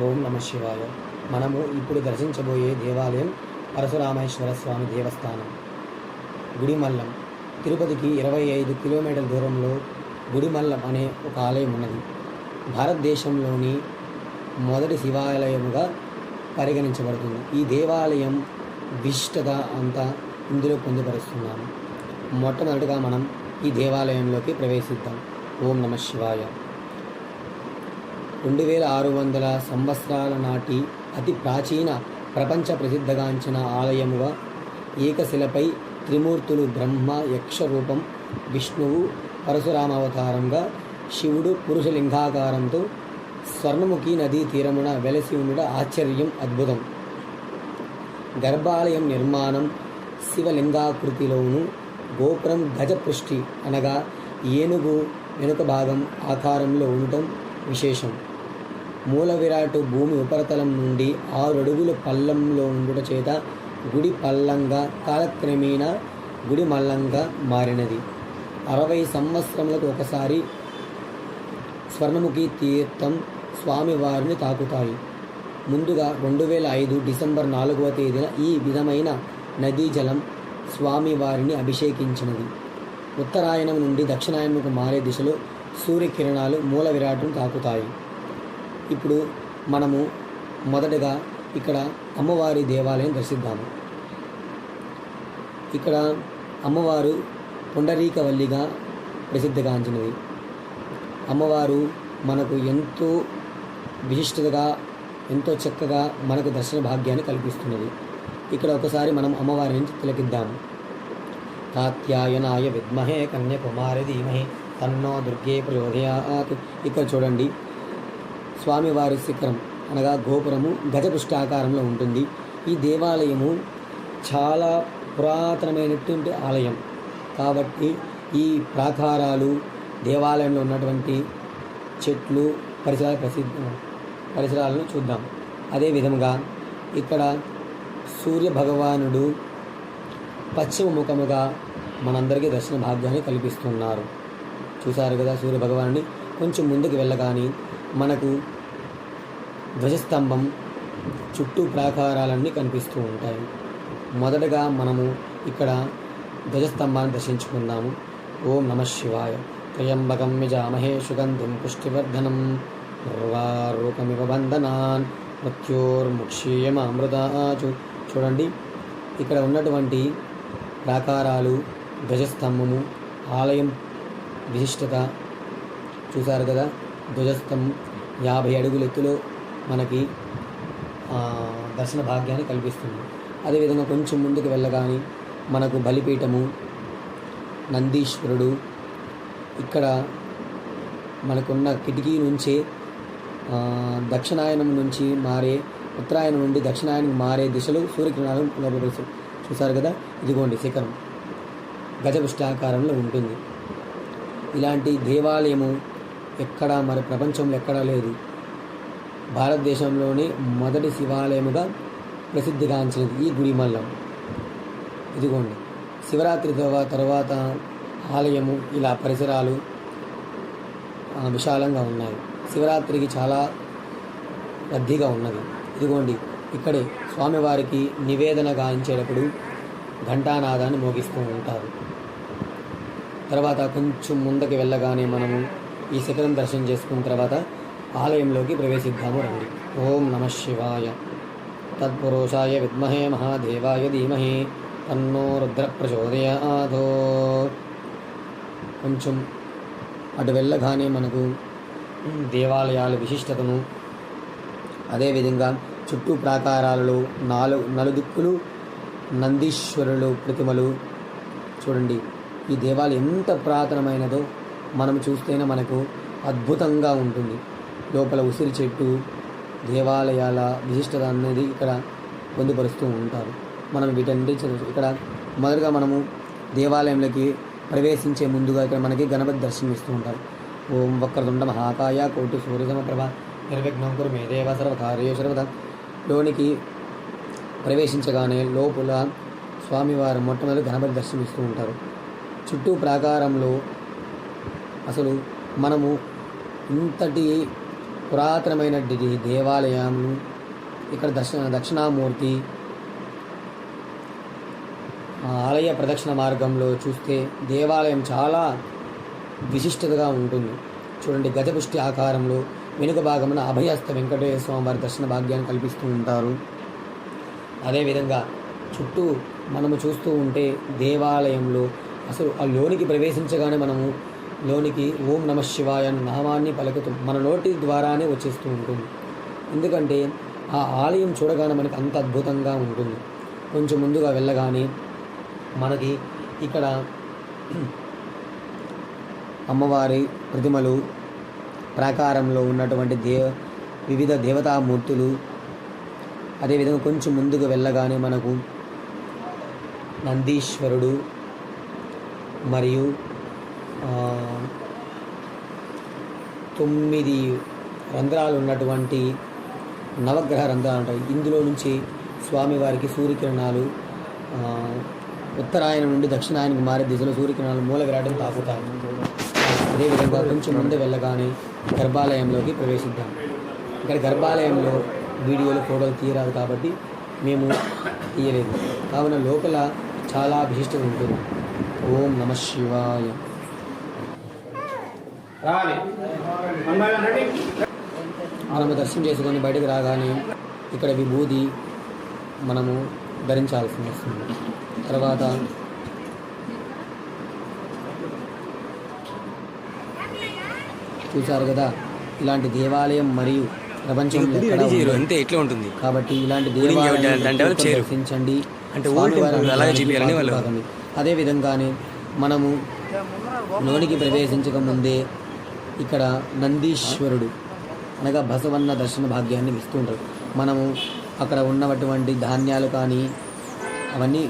ఓం నమ శివాయ. మనము ఇప్పుడు దర్శించబోయే దేవాలయం పరశురామేశ్వర స్వామి దేవస్థానం. గుడిమల్లం తిరుపతికి ఇరవై ఐదు కిలోమీటర్ల దూరంలో గుడిమల్లం అనే ఒక ఆలయం ఉన్నది. భారతదేశంలోని మొదటి శివాలయముగా పరిగణించబడుతుంది. ఈ దేవాలయం విశిష్టత అంతా ఇందులో పొందుపరుస్తున్నాము. మొట్టమొదటిగా మనం ఈ దేవాలయంలోకి ప్రవేశిద్దాం. ఓం నమ శివాయ. రెండు వేల ఆరు వందల సంవత్సరాల నాటి అతి ప్రాచీన ప్రపంచ ప్రసిద్ధగాంచిన ఆలయముగా ఏకశిలపై త్రిమూర్తులు బ్రహ్మ యక్ష రూపం విష్ణువు పరశురామ అవతారంగా శివుడు పురుషలింగాకారంతో స్వర్ణముఖి నదీ తీరమున వెలసి ఉండడం ఆశ్చర్యం అద్భుతం. గర్భాలయం నిర్మాణం శివలింగాకృతిలోను గోపురం గజపృష్టి అనగా ఏనుగు వెనుక భాగం ఆకారంలో ఉండటం విశేషం. మూల విరాటు భూమి ఉపరితలం నుండి ఆరు అడుగుల పల్లంలో ఉండుట చేత గుడి పల్లంగా కాలక్రమేణా గుడి మల్లంగా మారినది. అరవై సంవత్సరములకు ఒకసారి స్వర్ణముఖి తీర్థం స్వామివారిని తాకుతాయి. ముందుగా రెండు వేల ఐదు డిసెంబర్ నాలుగవ తేదీన ఈ విధమైన నదీ జలం స్వామివారిని అభిషేకించినది. ఉత్తరాయణం నుండి దక్షిణాయనకు మారే దిశలో సూర్యకిరణాలు మూల విరాటును తాకుతాయి. ఇప్పుడు మనము మొదటగా ఇక్కడ అమ్మవారి దేవాలయం దర్శిద్దాము. ఇక్కడ అమ్మవారు పుండరీకవల్లిగా ప్రసిద్ధిగాంచినది అమ్మవారు మనకు ఎంతో విశిష్టతగా ఎంతో చక్కగా మనకు దర్శన భాగ్యాన్ని కల్పిస్తున్నది. ఇక్కడ ఒకసారి మనం అమ్మవారిని తిలకిద్దాము. కాత్యాయనాయ విద్మహే కన్యకుమారి ధీమహి తన్నో దుర్గే ప్రచోదయాత్. ఇక్కడ చూడండి స్వామివారి శిఖరం అనగా గోపురము గజపుష్టాకారంలో ఉంటుంది. ఈ దేవాలయము చాలా పురాతనమైనటువంటి ఆలయం. కాబట్టి ఈ ప్రాకారాలు దేవాలయంలో ఉన్నటువంటి చెట్లు పరిసరాల ప్రసిద్ధ పరిసరాలను చూద్దాం. అదే విధముగా ఇక్కడ సూర్య భగవానుడు పశ్చిమ ముఖముగా మనందరికీ దర్శన భాగ్యాన్ని కల్పిస్తున్నారు. చూశారు కదా సూర్య భగవానుడి కొంచెం ముందుకు వెళ్ళగానే మనకు ధ్వజస్తంభం చుట్టూ ప్రాకారాలన్నీ కనిపిస్తూ ఉంటాయి. మొదటగా మనము ఇక్కడ ధ్వజస్తంభాన్ని దర్శించుకుందాము. ఓం నమ శివాయ. త్రయంబకం విజామహే సుగంధిం పుష్టివర్ధనం. పూర్వారూపమివ బంధనాన్ మృత్యోర్ముక్షీయమామృతాచు చూడండి ఇక్కడ ఉన్నటువంటి ప్రాకారాలు ధ్వజస్తంభము ఆలయం విశిష్టత చూశారు కదా? ధ్వజస్థం యాభై అడుగుల ఎత్తులో మనకి దర్శన భాగ్యాన్ని కల్పిస్తుంది. అదేవిధంగా కొంచెం ముందుకు వెళ్ళగానే మనకు బలిపీఠము నందీశ్వరుడు ఇక్కడ మనకున్న కిటికీ నుంచే దక్షిణాయనం నుంచి మారే ఉత్తరాయణం నుండి దక్షిణాయనం మారే దిశలో సూర్యకిరణాలు లోపలికి చూసారు కదా? ఇదిగోండి శిఖరం. గజపుష్టాకారంలో ఉంటుంది. ఇలాంటి దేవాలయము ఎక్కడా మరి ప్రపంచంలో ఎక్కడా లేదు. భారతదేశంలోని మొదటి శివాలయముగా ప్రసిద్ధిగాంచినది ఈ గుడిమల్లం. ఇదిగోండి. శివరాత్రి తర్వాత ఆలయము ఇలా పరిసరాలు విశాలంగా ఉన్నాయి. శివరాత్రికి చాలా రద్దీగా ఉన్నది. ఇదిగోండి. ఇక్కడే స్వామివారికి నివేదన గాయించేటప్పుడు ఘంటానాదాన్ని మోగిస్తూ ఉంటారు. తర్వాత కొంచెం ముందుకు వెళ్ళగానే మనము ఈ శిఖరం దర్శనం చేసుకున్న తర్వాత ఆలయంలోకి ప్రవేశిద్దాము రండి. ఓం నమ శివాయ. తత్పురుషాయ విద్మహే మహాదేవాయ ధీమహి తన్నో రుద్ర ప్రచోదయాదో కొంచెం అటు వెళ్ళగానే మనకు దేవాలయాల విశిష్టతను అదేవిధంగా చుట్టూ ప్రాకారాలలో నాలుగు నలుదిక్కులు నందీశ్వరులు ప్రతిమలు. చూడండి ఈ దేవాలయం ఎంత పురాతనమైనదో. మనం చూస్తేనే మనకు అద్భుతంగా ఉంటుంది. లోపల ఉసిరి చెట్టు దేవాలయాల విశిష్టత అనేది ఇక్కడ పొందుపరుస్తూ ఉంటారు. మనం వీటన్నిటి ఇక్కడ మొదటగా మనము దేవాలయంలోకి ప్రవేశించే ముందుగా ఇక్కడ మనకి గణపతి దర్శనమిస్తూ ఉంటారు. ఓం వక్రతుండ మహాకాయ కోటి సూర్యసమప్రభ నిర్విఘ్నం కురు మే దేవ సర్వకార్య లోనికి ప్రవేశించగానే లోపల స్వామివారు మొట్టమొదటి గణపతి దర్శనమిస్తూ ఉంటారు. చుట్టూ ప్రాకారంలో అసలు మనము ఇంతటి పురాతనమైన దేవాలయాలు ఇక్కడ దక్షిణ దక్షిణామూర్తి ఆలయ ప్రదక్షిణ మార్గంలో చూస్తే దేవాలయం చాలా విశిష్టతగా ఉంటుంది. చూడండి గజపుష్టి ఆకారంలో వెనుక భాగమున అభయస్థ వెంకటేశ్వర స్వామి వారి దర్శన భాగ్యాన్ని కల్పిస్తూ ఉంటారు. అదేవిధంగా చుట్టూ మనము చూస్తూ ఉంటే దేవాలయంలో అసలు ఆ లోనికి ప్రవేశించగానే మనము లోనికి ఓం నమ శివాయ నామాన్ని పలుకుతూ మన నోటి ద్వారానే వచ్చేస్తూ ఉంటుంది. ఎందుకంటే ఆ ఆలయం చూడగానే మనకి అంత అద్భుతంగా ఉంటుంది. కొంచెం ముందుగా వెళ్ళగానే మనకి ఇక్కడ అమ్మవారి ప్రతిమలు ప్రాకారంలో ఉన్నటువంటి దేవ వివిధ దేవతామూర్తులు అదేవిధంగా కొంచెం ముందుకు వెళ్ళగానే మనకు నందీశ్వరుడు మరియు తొమ్మిది రంధ్రాలు ఉన్నటువంటి నవగ్రహ రంధ్రాలు ఉంటాయి ఇందులో నుంచి స్వామివారికి సూర్యకిరణాలు ఉత్తరాయణం నుండి దక్షిణాయనకు మారే దిశలో సూర్యకిరణాలు మూల విరాటం తాకుతాయి. అదేవిధంగా కొంచెం ముందు వెళ్ళగానే గర్భాలయంలోకి ప్రవేశిద్దాం. ఇక్కడ గర్భాలయంలో వీడియోలు ఫోటోలు తీయరాదు కాబట్టి మేము తీయలేదు. కావున లోపల చాలా విశిష్టత ఉంటుంది. ఓం నమ శివాయ. రావాలి మనము దర్శనం చేసుకొని బయటకు రాగానే ఇక్కడ విభూది మనము ధరించాల్సి వస్తుంది తర్వాత చూశారు కదా ఇలాంటి దేవాలయం మరియు ప్రపంచంలో. అంతే ఇట్లా ఉంటుంది కాబట్టి ఇలాంటి చేయరు. దర్శించండి అంటే. అదే విధంగానే మనము లోనికి ప్రవేశించక ముందే ఇక్కడ నందీశ్వరుడు అనగా బసవన్న దర్శన భాగ్యాన్ని ఇస్తుంటారు మనము అక్కడ ఉన్నటువంటి ధాన్యాలు కానీ అవన్నీ